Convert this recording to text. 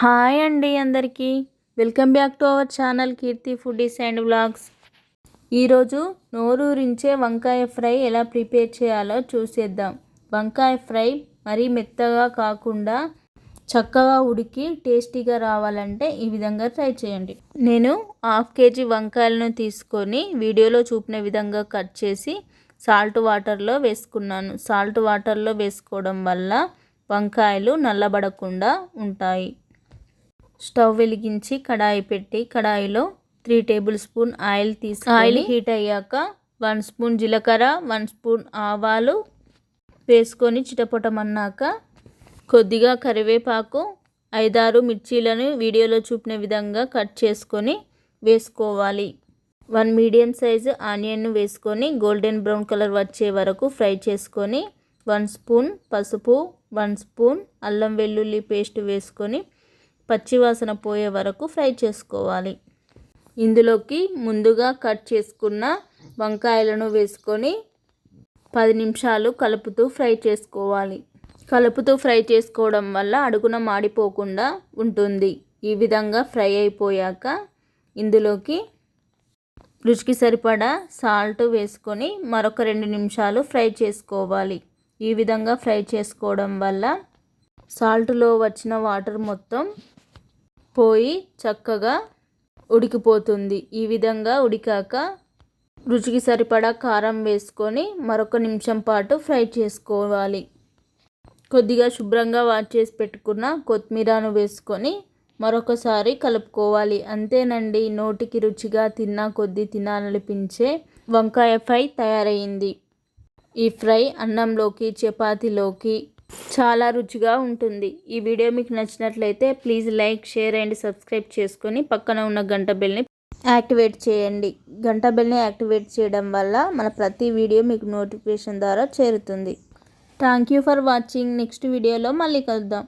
Hi అండి అందరికీ. Welcome back to our channel Keerthi foodies and vlogs. ఈరోజు నోరూరించే వంకాయ ఫ్రై ఎలా ప్రిపేర్ చేయాలో చూసేద్దాం. వంకాయ ఫ్రై మరీ మెత్తగా కాకుండా చక్కగా ఉడికి టేస్టీగా రావాలంటే ఈ విధంగా ట్రై చేయండి. నేను హాఫ్ కేజీ వంకాయలను తీసుకొని వీడియోలో చూపిన విధంగా కట్ చేసి సాల్ట్ వాటర్లో వేసుకున్నాను. సాల్ట్ వాటర్లో వేసుకోవడం వల్ల వంకాయలు నల్లబడకుండా ఉంటాయి. స్టవ్ వెలిగించి కడాయి పెట్టి కడాయిలో త్రీ టేబుల్ స్పూన్ ఆయిల్ తీసి ఆయిల్ హీట్ అయ్యాక వన్ స్పూన్ జీలకర్ర వన్ స్పూన్ ఆవాలు వేసుకొని చిటపటమన్నాక కొద్దిగా కరివేపాకు ఐదారు మిర్చీలను వీడియోలో చూపిన విధంగా కట్ చేసుకొని వేసుకోవాలి. వన్ మీడియం సైజు ఆనియన్ను వేసుకొని గోల్డెన్ బ్రౌన్ కలర్ వచ్చే వరకు ఫ్రై చేసుకొని వన్ స్పూన్ పసుపు వన్ స్పూన్ అల్లం వెల్లుల్లి పేస్ట్ వేసుకొని పచ్చివాసన పోయే వరకు ఫ్రై చేసుకోవాలి. ఇందులోకి ముందుగా కట్ చేసుకున్న వంకాయలను వేసుకొని పది నిమిషాలు కలుపుతూ ఫ్రై చేసుకోవాలి. కలుపుతూ ఫ్రై చేసుకోవడం వల్ల అడుగున మాడిపోకుండా ఉంటుంది. ఈ విధంగా ఫ్రై అయిపోయాక ఇందులోకి రుచికి సరిపడా సాల్ట్ వేసుకొని మరొక రెండు నిమిషాలు ఫ్రై చేసుకోవాలి. ఈ విధంగా ఫ్రై చేసుకోవడం వల్ల సాల్ట్లో వచ్చిన వాటర్ మొత్తం పోయి చక్కగా ఉడికిపోతుంది. ఈ విధంగా ఉడికాక రుచికి సరిపడా కారం వేసుకొని మరొక నిమిషం పాటు ఫ్రై చేసుకోవాలి. కొద్దిగా శుభ్రంగా వాష్ చేసి పెట్టుకున్న కొత్తిమీరను వేసుకొని మరొకసారి కలుపుకోవాలి. అంతేనండి నోటికి రుచిగా తిన్నా కొద్దీ తినాలనిపించే వంకాయ ఫ్రై తయారైంది. ఈ ఫ్రై అన్నంలోకి చపాతీలోకి చాలా రుచిగా ఉంటుంది. ఈ వీడియో మీకు నచ్చినట్లయితే please like share and subscribe చేసుకొని పక్కన ఉన్న గంట బెల్ని యాక్టివేట్ చేయండి. గంట బెల్ని యాక్టివేట్ చేయడం వల్ల మన ప్రతి వీడియో మీకు నోటిఫికేషన్ ద్వారా చేరుతుంది. Thank you for watching. Next వీడియోలో మళ్ళీ కలుద్దాం.